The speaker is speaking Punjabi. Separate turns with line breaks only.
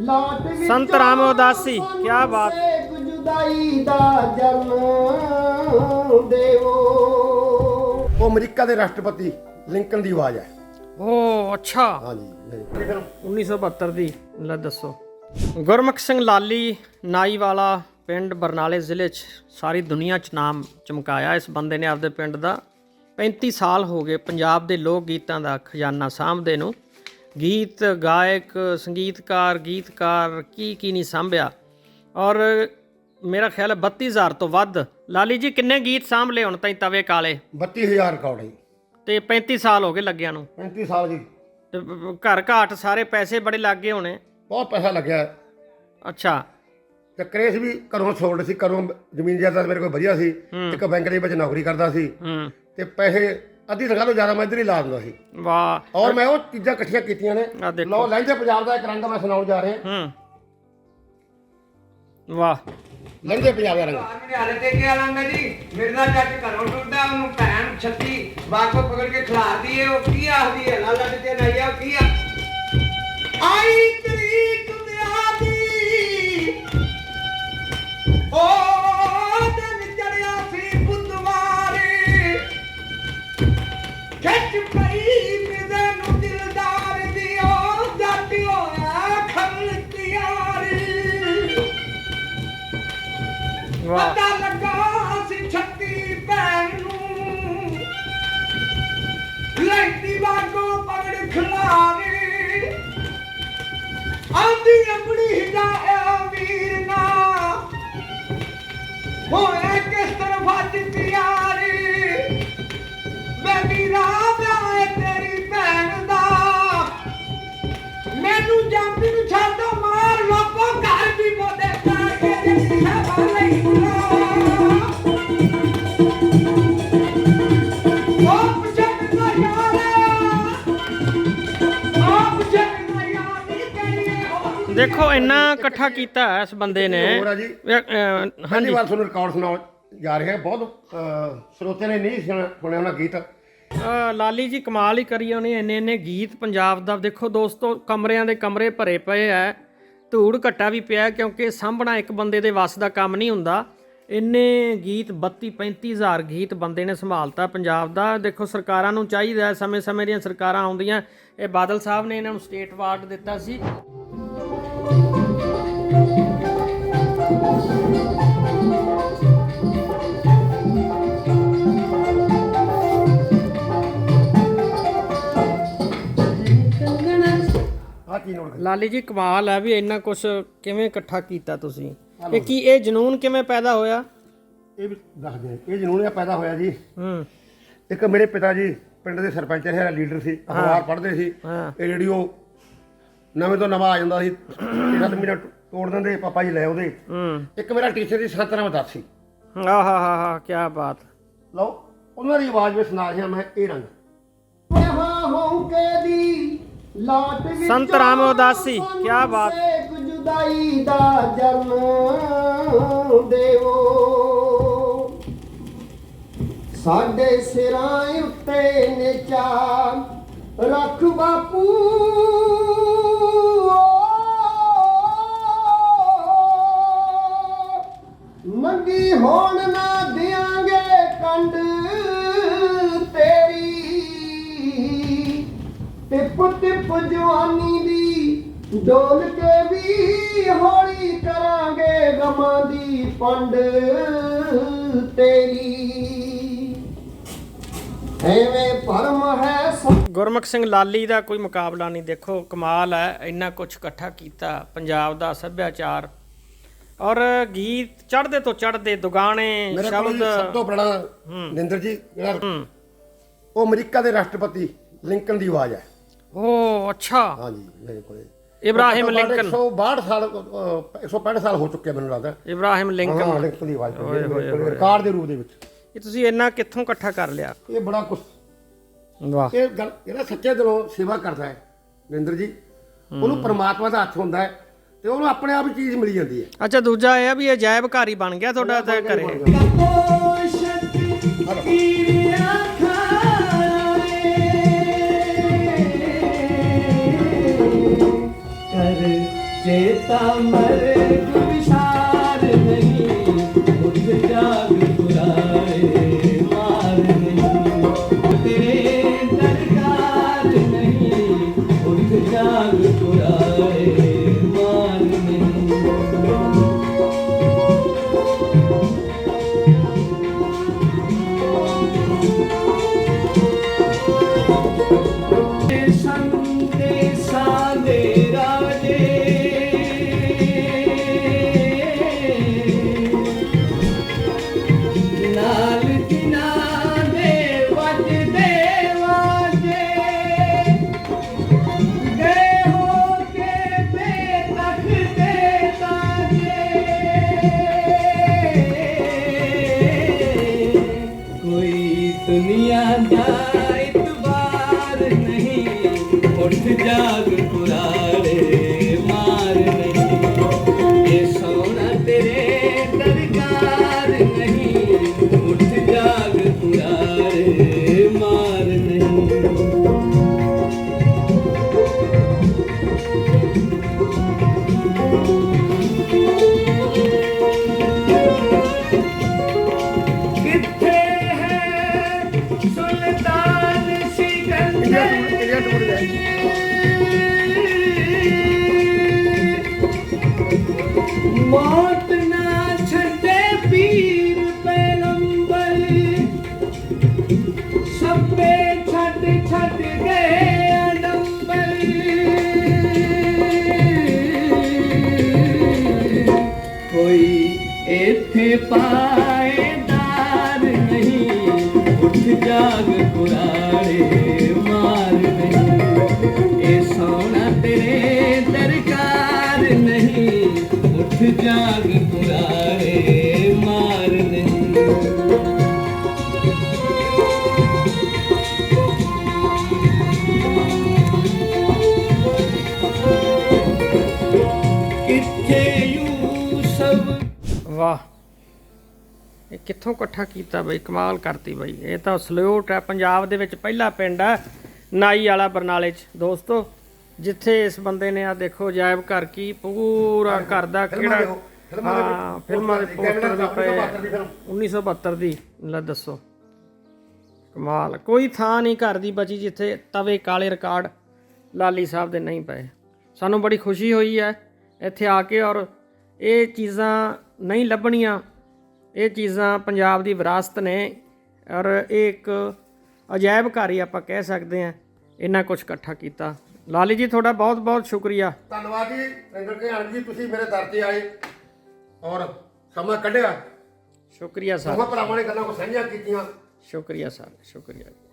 ਸੰਤ ਰਾਮ ਉਦਾਸੀ, ਕਿਆ ਬਾਤ।
ਜੁਦਾਈ ਦਾ ਜਨਮ ਦੇਵੋ।
ਉਹ ਅਮਰੀਕਾ ਦੇ ਰਾਸ਼ਟਰਪਤੀ ਲਿੰਕਨ ਦੀ ਆਵਾਜ਼ ਹੈ।
ਓ ਅੱਛਾ।
ਹਾਂਜੀ
1972 ਦੀ ਲੈ ਦੱਸੋ। ਗੁਰਮੁਖ ਸਿੰਘ ਲਾਲੀ ਨਾਈ ਵਾਲਾ ਪਿੰਡ ਬਰਨਾਲੇ ਜ਼ਿਲ੍ਹੇ 'ਚ ਸਾਰੀ ਦੁਨੀਆ 'ਚ ਨਾਮ ਚਮਕਾਇਆ। ਇਸ ਬੰਦੇ ਨੇ ਆਪਦੇ ਪਿੰਡ ਦਾ 35 ਸਾਲ ਹੋ ਗਏ ਪੰਜਾਬ ਦੇ ਲੋਕ ਗੀਤਾਂ ਦਾ ਖਜ਼ਾਨਾ ਸਾਂਭਦੇ ਨੂੰ। ਗੀਤ ਗਾਇਕ ਸੰਗੀਤਕਾਰ ਗੀਤਕਾਰ ਕੀ ਕੀ ਨਹੀਂ ਸਾਂਭਿਆ। ਔਰ ਮੇਰਾ ਖਿਆਲ ਹੈ 32000 ਤੋਂ ਵੱਧ। ਲਾਲੀ ਜੀ ਕਿੰਨੇ ਗੀਤ ਸਾਂਭ ਲਏ ਹੁਣ ਤਾਈਂ ਤਵੇ ਕਾਲੇ?
32000 ਰਿਕਾਰਡ ਹੈ ਜੀ।
ਤੇ 35 ਸਾਲ ਹੋ ਗਏ ਲੱਗਿਆਂ ਨੂੰ।
35 ਸਾਲ ਜੀ।
ਤੇ ਘਰ ਘਾਟ ਸਾਰੇ ਪੈਸੇ ਬੜੇ ਲੱਗ ਗਏ ਹੋਣੇ।
ਬਹੁਤ ਪੈਸਾ ਲੱਗਿਆ। ਹੈ।
ਅੱਛਾ।
ਤੇ ਕ੍ਰੇਸ ਵੀ ਘਰੋਂ ਸੋਲਡ ਸੀ ਘਰੋਂ ਜ਼ਮੀਨ ਜਾਇਦਾਦ ਮੇਰੇ ਕੋਲ ਵਧੀਆ ਸੀ। ਇੱਕ ਬੈਂਕ ਦੇ ਵਿੱਚ ਨੌਕਰੀ ਕਰਦਾ ਸੀ।
ਹੂੰ।
ਤੇ ਪੈਸੇ ਅੱਧੀ ਤਨਖਾਹ ਤੋਂ ਜ਼ਿਆਦਾ ਮੈਂ ਇੱਧਰ ਹੀ ਲਾ ਦਿੰਦਾ ਸੀ।
ਵਾਹ।
ਔਰ ਮੈਂ ਉਹ ਚੀਜ਼ਾਂ ਇਕੱਠੀਆਂ ਕੀਤੀਆਂ ਨੇ।
ਆ ਦੇਖੋ।
ਲਓ ਲਹਿੰਦੇ ਪੰਜਾਬ ਦਾ ਇੱਕ ਰੰਗ ਮੈਂ ਸੁਣਾਉਣ ਜਾ ਰਿਹਾ।
ਹੂੰ। ਵਾਹ।
ਲਹਿੰਦੇ ਪੰਜਾਬ ਦਾ ਰੰਗ।
ਮੇਰੇ ਹਾਲੇ ਤੇ ਕੀ ਆਲਾਂਗਾ ਜੀ। ਮੇਰੇ ਨਾਲ ਜੱਟ ਘਰੋਂ ਟੁੱਟਦਾ ਉਹਨੂੰ ਭੈਣ ਛੱਤੀ। ਬਾਕੋ ਪਕੜ ਕੇ ਖਿਲਾਰਦੀ ਏ ਉਹ ਕੀ ਆਖਦੀ ਏ? ਲਾਲਾ ਤੇ ਨਾਈਆ ਉਹ ਕੀ ਆ? ਆਈ
ਵਾਹ।
ਪਤਾ ਲੱਗਾ ਸੀ ਛੱਤੀ ਭੈਣ ਨੂੰ। ਲੈਂਦੀ ਵਾਗੋ ਪਗੜ ਖਲਾਰੇ। ਆਂਦੀ ਆਪਣੀ ਹਿਜਾਇਆ
ਇੰਨਾ ਇਕੱਠਾ ਕੀਤਾ ਹੈ ਇਸ ਬੰਦੇ ਨੇ?
ਹੋਰ ਆ ਜੀ।
ਅਹ, ਅਹ,
ਪਹਿਲੀ
ਹਾਂਜੀ।
ਵਾਰ ਤੁਹਾਨੂੰ ਰਿਕਾਰਡ ਸੁਣਾਉਣ ਜਾ ਰਿਹਾ ਬਹੁਤ ਅਹ, ਸਰੋਤਿਆਂ ਨੇ ਨਹੀਂ ਸੁਣਿਆ ਸੁਣਿਆ ਉਹਨਾਂ ਗੀਤ।
ਅਹ, ਲਾਲੀ ਜੀ ਕਮਾਲ ਹੀ ਕਰੀ ਉਹਨੇ ਇੰਨੇ ਇੰਨੇ ਗੀਤ ਪੰਜਾਬ ਦਾ। ਦੇਖੋ ਦੋਸਤੋ ਕਮਰਿਆਂ ਦੇ ਕਮਰੇ ਭਰੇ ਪਏ ਐ। ਧੂੜ ਘੱਟਾ ਵੀ ਪਿਆ ਹੈ ਕਿਉਂਕਿ ਸਾਂਭਣਾ ਇੱਕ ਬੰਦੇ ਦੇ ਵੱਸ ਦਾ ਕੰਮ ਨਹੀਂ ਹੁੰਦਾ। ਇੰਨੇ ਗੀਤ 32 35000 ਗੀਤ ਬੰਦੇ ਨੇ ਸੰਭਾਲਤਾ ਪੰਜਾਬ ਦਾ। ਦੇਖੋ ਸਰਕਾਰਾਂ ਨੂੰ ਚਾਹੀਦਾ ਹੈ ਸਮੇਂ-ਸਮੇਂ ਦੀਆਂ ਸਰਕਾਰਾਂ ਆਉਂਦੀਆਂ। ਇਹ ਬਾਦਲ ਸਾਹਿਬ ਨੇ ਇਹਨਾਂ ਨੂੰ ਸਟੇਟ ਅਵਾਰਡ ਦਿੱਤਾ ਸੀ।
ਕੀ
ਲਾਲੀ ਜੀ ਕਮਾਲ ਹੈ ਵੀ ਇੰਨਾ ਕੁਝ ਕਿਵੇਂ ਇਕੱਠਾ ਕੀਤਾ ਤੁਸੀਂ? ਇਹ ਕੀ ਇਹ ਜਨੂਨ ਕਿਵੇਂ ਪੈਦਾ ਹੋਇਆ?
ਇਹ ਵੀ ਦੱਸਦੇ ਆ। ਇਹ ਜਨੂਨ ਇਹ ਪੈਦਾ ਹੋਇਆ ਜੀ।
ਹੂੰ।
ਇੱਕ ਮੇਰੇ ਪਿਤਾ ਜੀ ਪਿੰਡ ਦੇ ਸਰਪੰਚ ਰਹੇ ਲੀਡਰ ਸੀ ਅਖਬਾਰ ਪੜ੍ਹਦੇ ਸੀ। ਇਹ ਰੇਡੀਓ ਨਵੇਂ ਤੋਂ ਨਵਾਂ ਆ ਜਾਂਦਾ ਸੀ। ਸੱਤ ਮਹੀਨਾ ਤੋੜ ਦਿੰਦੇ ਪਾਪਾ ਜੀ ਲੈ ਉਹਦੇ
ਹੂੰ।
ਇੱਕ ਮੇਰਾ ਟੀਚਰ ਦੀ ਸੰਤਨਾ ਮਦਦ ਸੀ।
ਆਹ ਹਾ ਹਾ ਹਾ ਕੀ ਬਾਤ।
ਲਓ ਉਹਨਾਂ ਦੀ ਆਵਾਜ਼ ਵਿੱਚ ਸੁਣਾ ਰਿਹਾ ਮੈਂ ਇਹ ਰੰਗ।
ਕਹਾ ਉਦਾਸੀ ਕੀ ਬਾਤ।
ਦਾ ਜਨਮ ਦੇਵੋ। ਸਾਡੇ ਸਿਰਾਂ ਉੱਤੇ ਨੇ ਚਾ ਰੱਖ ਬਾਪੂ। ਮੰਗੀ ਹੋਣ ਨਾ ਦਿਆਂਗੇ ਕੰਡ ਤੇਰੀ। ਟਿਪ ਟਿਪ ਜਵਾਨੀ ਦੀ ਡੋਲ ਕੇ ਵੀ ਹੌਲੀ ਕਰਾਂਗੇ ਗਮਾਂ ਦੀ ਪੰਡ ਤੇਰੀ। ਐਵੇਂ ਭਰਮ ਹੈ
ਗੁਰਮੁਖ ਸਿੰਘ ਲਾਲੀ ਦਾ ਕੋਈ ਮੁਕਾਬਲਾ ਨਹੀਂ ਦੇਖੋ, ਕਮਾਲ ਹੈ, ਇੰਨਾ ਕੁਝ ਇਕੱਠਾ ਕੀਤਾ, ਪੰਜਾਬ ਦਾ ਸੱਭਿਆਚਾਰ ਔਰ ਗੀਤ ਚੜ੍ਹਦੇ ਤੋਂ ਚੜ੍ਹਦੇ ਦੁਗਾਣੇ
ਮੇਰੇ ਕੋਲ
ਸ਼ਬਦ
ਸਭ ਤੋਂ ਬੜਾ ਨਿੰਦਰ ਜੀ ਜਿਹੜਾ ਉਹ ਅਮਰੀਕਾ ਦੇ ਰਾਸ਼ਟਰਪਤੀ ਲਿੰਕਨ ਦੀ ਆਵਾਜ਼ ਹੈ।
ਓ ਅੱਛਾ।
ਹਾਂਜੀ ਮੇਰੇ ਕੋਲੇ।
ਇਬਰਾਹਿਮ
ਘੱਟੋ ਘੱਟ
ਲਿੰਕਨ।
162 ਸਾਲ ਅਹ, 165 ਸਾਲ ਹੋ ਚੁੱਕੇ ਮੈਨੂੰ ਲੱਗਦਾ।
ਇਬਰਾਹਿਮ
ਹਾਂ
ਲਿੰਕਨ
ਲਿੰਕਨ ਦੀ ਆਵਾਜ਼ ਪਈ ਹੈ ਰਿਕਾਰਡ ਦੇ ਰੂਪ ਦੇ ਵਿੱਚ।
ਇਹ ਤੁਸੀਂ ਇੰਨਾ ਕਿੱਥੋਂ ਇਕੱਠਾ ਕਰ ਲਿਆ?
ਇਹ ਬੜਾ ਕੁਛ।
ਵਾਹ।
ਇਹ ਗੱਲ ਜਿਹੜਾ ਸੱਚੇ ਦਿਲੋਂ ਸੇਵਾ ਕਰਦਾ ਹੈ ਨਿੰਦਰ ਜੀ। ਉਹਨੂੰ ਪ੍ਰਮਾਤਮਾ ਦਾ ਹੱਥ ਹੁੰਦਾ ਹੈ। ਤੇ ਉਹਨੂੰ ਆਪਣੇ ਆਪ ਹੀ ਚੀਜ਼ ਮਿਲ ਜਾਂਦੀ ਹੈ।
ਅੱਛਾ ਦੂਜਾ ਇਹ ਆ ਵੀ ਅਜਾਇਬ ਘਰ ਹੀ ਬਣ ਗਿਆ ਤੁਹਾਡਾ ਤੇ ਘਰੇ।
ਕਰ
ਚੇਤਾ ਮਰਗ दुनिया का इतबार नहीं उठ जाग को ਮੌਤ ਨਾ ਛੱਡੇ ਪੀਰ ਪੈਗੰਬਰ ਸਭੇ ਛੱਡ ਛੱਡ ਗਏ ਅਡੰਬਰ ਕੋਈ ਇੱਥੇ ਪਾਏਦਾਰ ਨਹੀਂ ਉੱਠ ਜਾਗ ਕੁਰਾੜੇ
ਵਾਹ। ਇਹ ਕਿੱਥੋਂ ਇਕੱਠਾ ਕੀਤਾ ਬਈ? ਕਮਾਲ ਕਰਤੀ ਬਈ। ਇਹ ਤਾਂ ਸਲੂਟ ਹੈ ਪੰਜਾਬ ਦੇ ਵਿੱਚ ਪਹਿਲਾ ਪਿੰਡ ਹੈ ਨਾਈ ਵਾਲਾ ਬਰਨਾਲੇ 'ਚ। ਦੋਸਤੋ ਜਿੱਥੇ ਇਸ ਬੰਦੇ ਨੇ ਆ ਦੇਖੋ ਜਾਇਬ ਘਰ ਕੀ ਪੂਰਾ ਘਰ ਦਾ ਕਿਹੜਾ
ਫਿਲਮਾਂ ਦੇ
ਹਾਂ ਫਿਲਮਾਂ ਦੇ ਪੋਸਟਰ ਵੀ
ਦੀ
ਪਏ
1972 ਦੀ ਫਿਲਮ।
1972 ਦੀ ਲੈ ਦੱਸੋ। ਕਮਾਲ। ਕੋਈ ਥਾਂ ਨਹੀਂ ਘਰ ਦੀ ਬਚੀ ਜਿੱਥੇ ਤਵੇ ਕਾਲੇ ਰਿਕਾਰਡ ਲਾਲੀ ਸਾਹਿਬ ਦੇ ਨਹੀਂ ਪਏ। ਸਾਨੂੰ ਬੜੀ ਖੁਸ਼ੀ ਹੋਈ ਹੈ ਇੱਥੇ ਆ ਕੇ ਔਰ ਇਹ ਚੀਜ਼ਾਂ ਨਹੀਂ ਲੱਭਣੀਆਂ। ਇਹ ਚੀਜ਼ਾਂ ਪੰਜਾਬ ਦੀ ਵਿਰਾਸਤ ਨੇ ਔਰ ਇਹ ਇੱਕ ਅਜਾਇਬ ਘਰ ਹੀ ਆਪਾਂ ਕਹਿ ਸਕਦੇ ਹਾਂ। ਇੰਨਾ ਕੁਝ ਇਕੱਠਾ ਕੀਤਾ। ਲਾਲੀ ਜੀ ਤੁਹਾਡਾ ਬਹੁਤ ਬਹੁਤ ਸ਼ੁਕਰੀਆ।
ਧੰਨਵਾਦ ਜੀ। ਰਿੰਦਰ ਘਿਆਨ ਜੀ ਤੁਸੀਂ ਮੇਰੇ ਦਰ ਤੇ ਆਏ ਔਰ ਸਮਾਂ ਕੱਢਿਆ।
ਸ਼ੁਕਰੀਆ ਸਰ।
ਦੋਹਾਂ ਭਰਾਵਾਂ ਨੇ ਗੱਲਾਂ ਕੋ ਸਾਂਝੀਆਂ ਕੀਤੀਆਂ।
ਸ਼ੁਕਰੀਆ ਸਰ ਸ਼ੁਕਰੀਆ